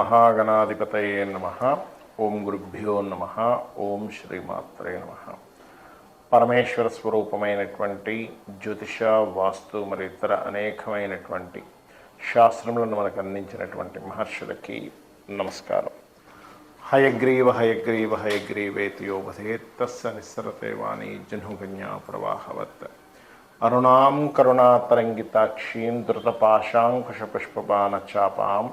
మహాగణాధిపతయే నమ. ఓం గురుభ్యో నమ. ఓం శ్రీమాత్రే నమ. పరమేశ్వర స్వరూపమైనటువంటి జ్యోతిష వాస్తు మరి ఇతర అనేకమైనటువంటి శాస్త్రములను మనకు అందించినటువంటి మహర్షులకి నమస్కారం. హయగ్రీవ హయగ్రీవ హయగ్రీవేతి తస్స నిస్సరతే వాణి జనుగన్యా ప్రవాహవత్. అరుణాం కరుణాతరంగితాక్షీం ధృతపాశాంకుశపుష్పబాణచాపాం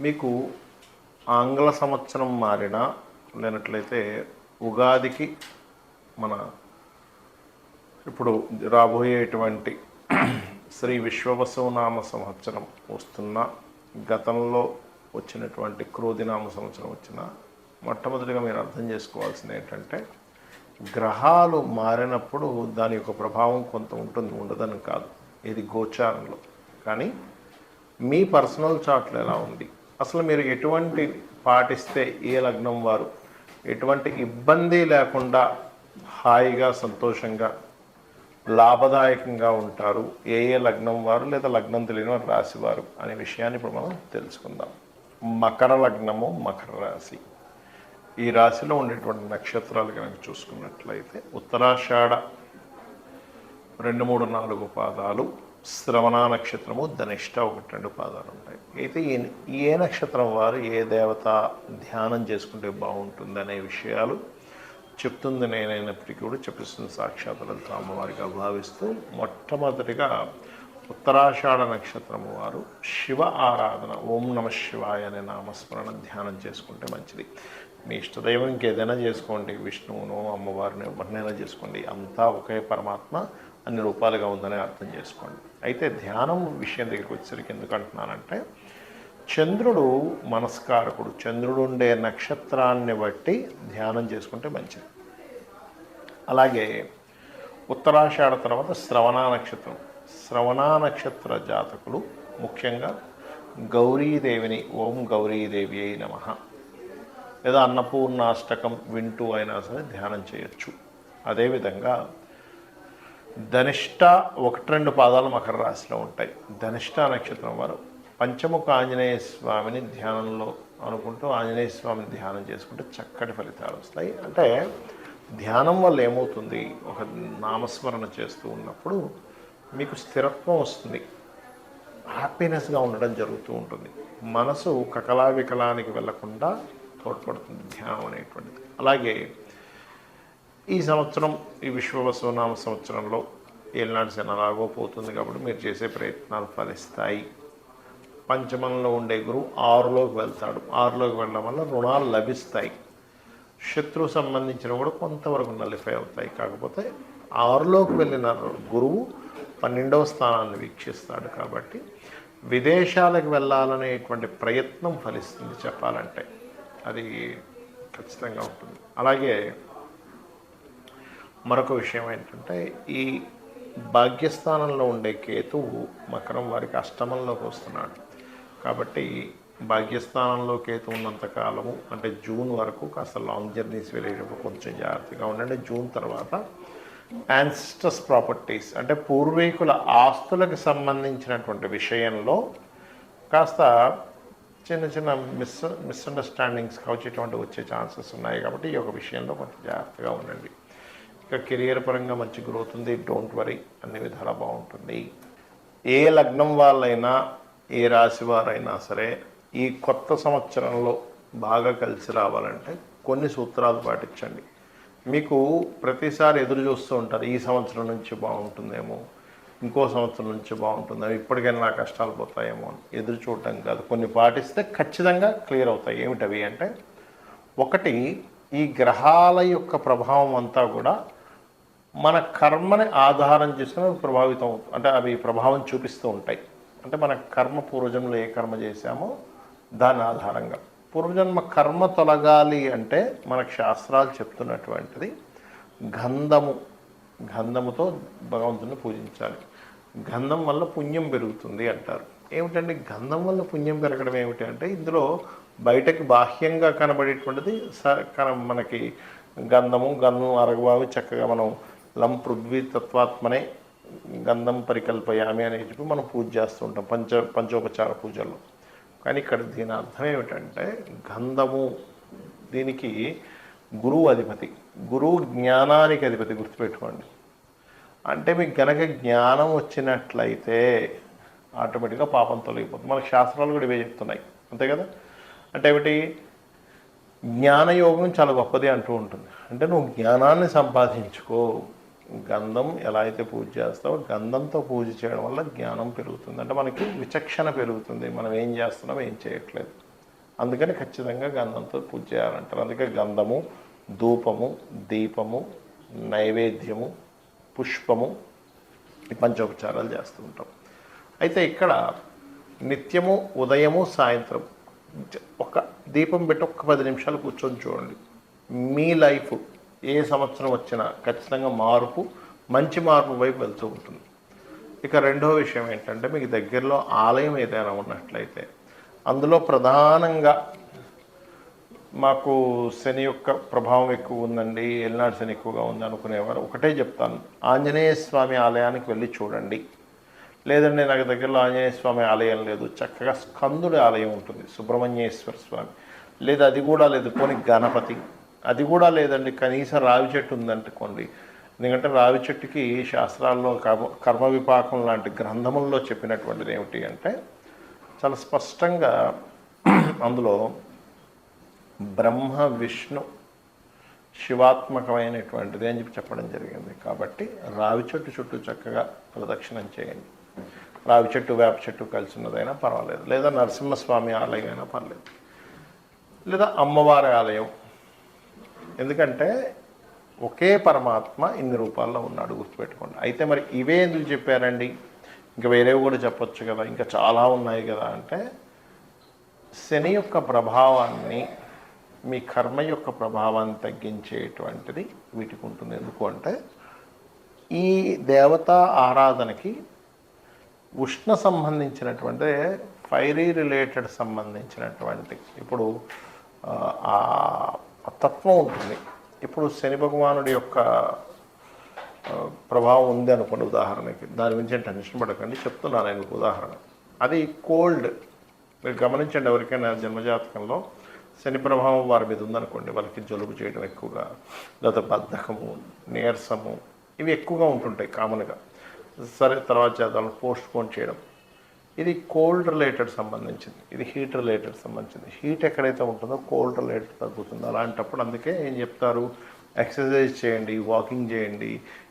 మీకు ఆంగ్ల సంవత్సరం మారినా లేనట్లయితే ఉగాదికి మన ఇప్పుడు రాబోయేటువంటి శ్రీ విశ్వవసునామ సంవత్సరం వస్తున్న గతంలో వచ్చినటువంటి క్రోధినామ సంవత్సరం వచ్చిన మొట్టమొదటిగా మీరు అర్థం చేసుకోవాల్సింది ఏంటంటే గ్రహాలు మారినప్పుడు దాని యొక్క ప్రభావం కొంత ఉంటుంది ఉండదని కాదు. ఇది గోచారంలో. కానీ మీ పర్సనల్ చార్ట్లో ఎలా ఉంది? అసలు మీరు ఎటువంటి పాటిస్తే ఏ లగ్నం వారు? ఎటువంటి ఇబ్బంది లేకుండా హాయిగా సంతోషంగా లాభదాయకంగా ఉంటారు? ఏ ఏ లగ్నం వారు లేదా లగ్నం తెలియని వారు రాశివారు అనే విషయాన్ని ఇప్పుడు మనం తెలుసుకుందాం. మకర లగ్నము మకర రాశి. ఈ రాశిలో ఉండేటువంటి నక్షత్రాలు కనుక చూసుకున్నట్లయితే ఉత్తరాషాఢ రెండు మూడు నాలుగు పాదాలు శ్రవణ నక్షత్రము ధనిష్ట ఒకటి రెండు పాదాలు ఉంటాయి. అయితే ఏ నక్షత్రం వారు ఏ దేవత ధ్యానం చేసుకుంటే బాగుంటుంది అనే విషయాలు చెప్తుంది నేనైనప్పటికీ కూడా చెప్పిస్తుంది సాక్షాత్ లలిత అమ్మవారిగా భావిస్తూ మొట్టమొదటిగా ఉత్తరాషాఢ నక్షత్రము వారు శివ ఆరాధన ఓం నమ శివాయ అనే నామస్మరణ ధ్యానం చేసుకుంటే మంచిది. మీ ఇష్టదైవం ఇంకేదైనా చేసుకోండి. విష్ణువును అమ్మవారిని ఎవరినైనా చేసుకోండి. అంతా ఒకే పరమాత్మ అన్ని రూపాలుగా ఉందని అర్థం చేసుకోండి. అయితే ధ్యానం విషయం దగ్గరికి వచ్చేసరికి ఎందుకు అంటున్నానంటే చంద్రుడు మనస్కారకుడు. చంద్రుడు ఉండే నక్షత్రాన్ని బట్టి ధ్యానం చేసుకుంటే మంచిది. అలాగే ఉత్తరాషాఢ తర్వాత శ్రవణ నక్షత్రం. శ్రవణ నక్షత్ర జాతకులు ముఖ్యంగా గౌరీదేవిని ఓం గౌరీదేవి అయి నమ. లేదా అన్నపూర్ణాష్టకం వింటూ అయినా సరే ధ్యానం చేయొచ్చు. అదేవిధంగా ధనిష్ట ఒకటి రెండు పాదాలు మకర రాశిలో ఉంటాయి. ధనిష్ట నక్షత్రం వారు పంచముఖ ఆంజనేయ స్వామిని ధ్యానంలో అనుకుంటూ ఆంజనేయ స్వామిని ధ్యానం చేసుకుంటే చక్కటి ఫలితాలు వస్తాయి. అంటే ధ్యానం వల్ల ఏమవుతుంది? ఒక నామస్మరణ చేస్తూ ఉన్నప్పుడు మీకు స్థిరత్వం వస్తుంది. హ్యాపీనెస్గా ఉండడం జరుగుతూ ఉంటుంది. మనసు కకలా వికలానికి వెళ్ళకుండా తోడ్పడుతుంది ధ్యానం అనేటువంటిది. అలాగే ఈ సంవత్సరం ఈ విశ్వవసునామ సంవత్సరంలో ఏలినాటి శని అలాగో పోతుంది కాబట్టి మీరు చేసే ప్రయత్నాలు ఫలిస్తాయి. పంచమంలో ఉండే గురువు ఆరులోకి వెళ్తాడు. ఆరులోకి వెళ్ళడం వల్ల రుణాలు లభిస్తాయి. శత్రువు సంబంధించిన కూడా కొంతవరకు నలిఫై అవుతాయి. కాకపోతే ఆరులోకి వెళ్ళిన గురువు పన్నెండవ స్థానాన్ని వీక్షిస్తాడు కాబట్టి విదేశాలకు వెళ్ళాలనేటువంటి ప్రయత్నం ఫలిస్తుంది చెప్పాలంటే. అది ఖచ్చితంగా ఉంటుంది. అలాగే మరొక విషయం ఏంటంటే ఈ భాగ్యస్థానంలో ఉండే కేతువు మకరం వారికి అష్టమంలోకి వస్తున్నాడు. కాబట్టి భాగ్యస్థానంలో కేతు ఉన్నంత కాలము అంటే జూన్ వరకు కాస్త లాంగ్ జర్నీస్ వెళ్ళేటప్పుడు కొంచెం జాగ్రత్తగా ఉండండి. జూన్ తర్వాత యాన్సిస్టర్స్ ప్రాపర్టీస్ అంటే పూర్వీకుల ఆస్తులకు సంబంధించినటువంటి విషయంలో కాస్త చిన్న చిన్న మిస్ మిస్అండర్స్టాండింగ్స్ వచ్చేటువంటి వచ్చే ఛాన్సెస్ ఉన్నాయి. కాబట్టి ఈ యొక్క విషయంలో కొంచెం జాగ్రత్తగా ఉండండి. ఇక కెరియర్ పరంగా మంచి గ్రోత్ ఉంది. డోంట్ వరీ అన్ని విధాలా బాగుంటుంది. ఏ లగ్నం వాళ్ళైనా ఏ రాశి వారైనా సరే ఈ కొత్త సంవత్సరంలో బాగా కలిసి రావాలంటే కొన్ని సూత్రాలు పాటించండి. మీకు ప్రతిసారి ఎదురు చూస్తూ ఉంటారు ఈ సంవత్సరం నుంచి బాగుంటుందేమో ఇంకో సంవత్సరం నుంచి బాగుంటుందేమో ఇప్పటికైనా నా కష్టాలు పోతాయేమో అని ఎదురు చూడటం కాదు. కొన్ని పాటిస్తే ఖచ్చితంగా క్లియర్ అవుతాయి. ఏమిటవి అంటే ఒకటి ఈ గ్రహాల యొక్క ప్రభావం అంతా కూడా మన కర్మని ఆధారం చేసుకుని అవి ప్రభావితం అంటే అవి ప్రభావం చూపిస్తూ ఉంటాయి. అంటే మన కర్మ పూర్వజంలో ఏ కర్మ చేశామో దాని ఆధారంగా. పూర్వజన్మ కర్మ తొలగాలి అంటే మనకు శాస్త్రాలు చెప్తున్నటువంటిది గంధము గంధముతో భగవంతుని పూజించాలి. గంధం వల్ల పుణ్యం పెరుగుతుంది అంటారు. ఏమిటండి? గంధం వల్ల పుణ్యం పెరగడం ఏమిటి అంటే ఇందులో బయటకు బాహ్యంగా కనబడేటువంటిది స మనకి గంధము గంధం అరగబావి చక్కగా మనం లం పృథ్వీ తత్వాత్మనే గంధం పరికల్పయామి అని చెప్పి మనం పూజ చేస్తూ ఉంటాం పంచ పంచోపచార పూజల్లో. కానీ ఇక్కడ దీని అర్థం ఏమిటంటే గంధము దీనికి గురువు అధిపతి గురువు జ్ఞానానికి అధిపతి గుర్తుపెట్టుకోండి. అంటే మీకు గనక జ్ఞానం వచ్చినట్లయితే ఆటోమేటిక్గా పాపం తొలగిపోతుంది. మనకు శాస్త్రాలు కూడా ఇవే చెప్తున్నాయి. అంతే కదా? అంటే ఏమిటి? జ్ఞానయోగం చాలా గొప్పది అంటూ ఉంటుంది. అంటే నువ్వు జ్ఞానాన్ని సంపాదించుకో. గంధం ఎలా అయితే పూజ చేస్తామో గంధంతో పూజ చేయడం వల్ల జ్ఞానం పెరుగుతుంది. అంటే మనకి విచక్షణ పెరుగుతుంది. మనం ఏం చేస్తున్నాం ఏం చేయట్లేదు. అందుకని ఖచ్చితంగా గంధంతో పూజ చేయాలంటారు. అందుకే గంధము ధూపము దీపము నైవేద్యము పుష్పము ఈ పంచోపచారాలు చేస్తూ ఉంటాం. అయితే ఇక్కడ నిత్యము ఉదయము సాయంత్రం ఒక దీపం పెట్టి ఒక్క పది నిమిషాలు కూర్చొని చూడండి. మీ లైఫ్ ఏ సంవత్సరం వచ్చినా ఖచ్చితంగా మార్పు మంచి మార్పు వైపు వెళ్తూ ఉంటుంది. ఇక రెండో విషయం ఏంటంటే మీకు దగ్గరలో ఆలయం ఏదైనా ఉన్నట్లయితే అందులో ప్రధానంగా మాకు శని యొక్క ప్రభావం ఎక్కువ ఉందండి ఎల్నాడు శని ఎక్కువగా ఉంది అనుకునేవారు. ఒకటే చెప్తాను ఆంజనేయ స్వామి ఆలయానికి వెళ్ళి చూడండి. లేదండి నాకు దగ్గరలో ఆంజనేయ స్వామి ఆలయం లేదు చక్కగా స్కందుడి ఆలయం ఉంటుంది సుబ్రహ్మణ్యేశ్వర స్వామి. లేదా అది కూడా లేదు పోని గణపతి. అది కూడా లేదండి. కనీసం రావి చెట్టు ఉందనుకోండి. ఎందుకంటే రావి చెట్టుకి శాస్త్రాల్లో కర్మ కర్మ విపాకం లాంటి గ్రంథముల్లో చెప్పినటువంటిది ఏమిటి అంటే చాలా స్పష్టంగా అందులో బ్రహ్మ విష్ణు శివాత్మకమైనటువంటిది అని చెప్పి చెప్పడం జరిగింది. కాబట్టి రావి చెట్టు చుట్టూ చక్కగా ప్రదక్షిణం చేయండి. రావి చెట్టు వేప చెట్టు కలిసి ఉన్నదైనా పర్వాలేదు. లేదా నరసింహస్వామి ఆలయం అయినా పర్లేదు. లేదా అమ్మవారి ఆలయం ఎందుకంటే ఒకే పరమాత్మ ఇన్ని రూపాల్లో ఉన్నాడు గుర్తుపెట్టుకోండి. అయితే మరి ఇవే ఎందుకు చెప్పారండి? ఇంకా వేరేవి కూడా చెప్పొచ్చు కదా ఇంకా చాలా ఉన్నాయి కదా అంటే శని యొక్క ప్రభావాన్ని మీ కర్మ యొక్క ప్రభావాన్ని తగ్గించేటువంటిది వీటికి ఉంటుంది. ఎందుకు అంటే ఈ దేవతా ఆరాధనకి ఉష్ణ సంబంధించినటువంటి ఫైరీ రిలేటెడ్ సంబంధించినటువంటి ఇప్పుడు ఆ, తత్వం ఉంటుంది. ఇప్పుడు శని భగవానుడి యొక్క ప్రభావం ఉంది అనుకోండి ఉదాహరణకి. దాని గురించి టెన్షన్ పడకండి. చెప్తున్నాను నేను ఉదాహరణ. అది కోల్డ్. మీరు గమనించండి ఎవరికైనా జన్మజాతకంలో శని ప్రభావం వారి మీద ఉందనుకోండి. వాళ్ళకి జలుబు చేయడం ఎక్కువగా లేదా బద్ధకము నీరసము ఇవి ఎక్కువగా ఉంటుంటాయి కామన్గా. సరే తర్వాత చేద్దాం. పోస్ట్ పోన్ చేయడం. ఇది కోల్డ్ రిలేటెడ్ సంబంధించింది. ఇది హీట్ రిలేటెడ్ సంబంధించింది. హీట్ ఎక్కడైతే ఉంటుందో కోల్డ్ రిలేటెడ్ తగ్గుతుంది. అలాంటప్పుడు అందుకే ఏం చెప్తారు? ఎక్సర్సైజ్ చేయండి వాకింగ్ చేయండి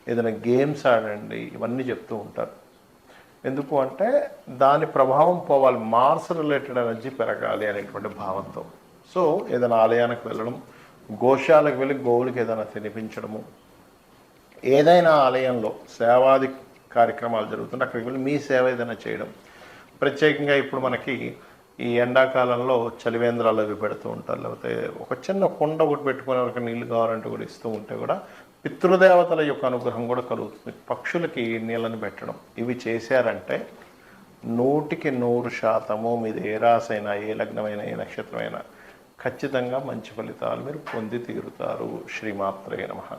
ఏదైనా గేమ్స్ ఆడండి ఇవన్నీ చెప్తూ ఉంటారు. ఎందుకు అంటే దాని ప్రభావం పోవాలి. మార్స్ రిలేటెడ్ ఎనర్జీ పెరగాలి అనేటువంటి భావంతో. సో ఏదైనా ఆలయానికి వెళ్ళడం గోశాలకు వెళ్ళి గోవులకి ఏదైనా తినిపించడము ఏదైనా ఆలయంలో సేవాది కార్యక్రమాలు జరుగుతుంటే అక్కడికి వెళ్ళి మీ సేవ ఏదైనా చేయడం ప్రత్యేకంగా ఇప్పుడు మనకి ఈ ఎండాకాలంలో చలివేంద్రాలు అవి పెడుతూ ఉంటారు. లేకపోతే ఒక చిన్న కుండ ఒకటి పెట్టుకునే వరకు నీళ్ళు కావాలంటే కూడా ఇస్తూ ఉంటే కూడా పితృదేవతల యొక్క అనుగ్రహం కూడా కలుగుతుంది. పక్షులకి నీళ్ళని పెట్టడం. ఇవి చేశారంటే నూటికి నూరు శాతము మీది ఏ రాసైనా ఏ లగ్నమైనా ఏ నక్షత్రమైనా ఖచ్చితంగా మంచి ఫలితాలు మీరు పొంది తీరుతారు. శ్రీమాత్రే నమః.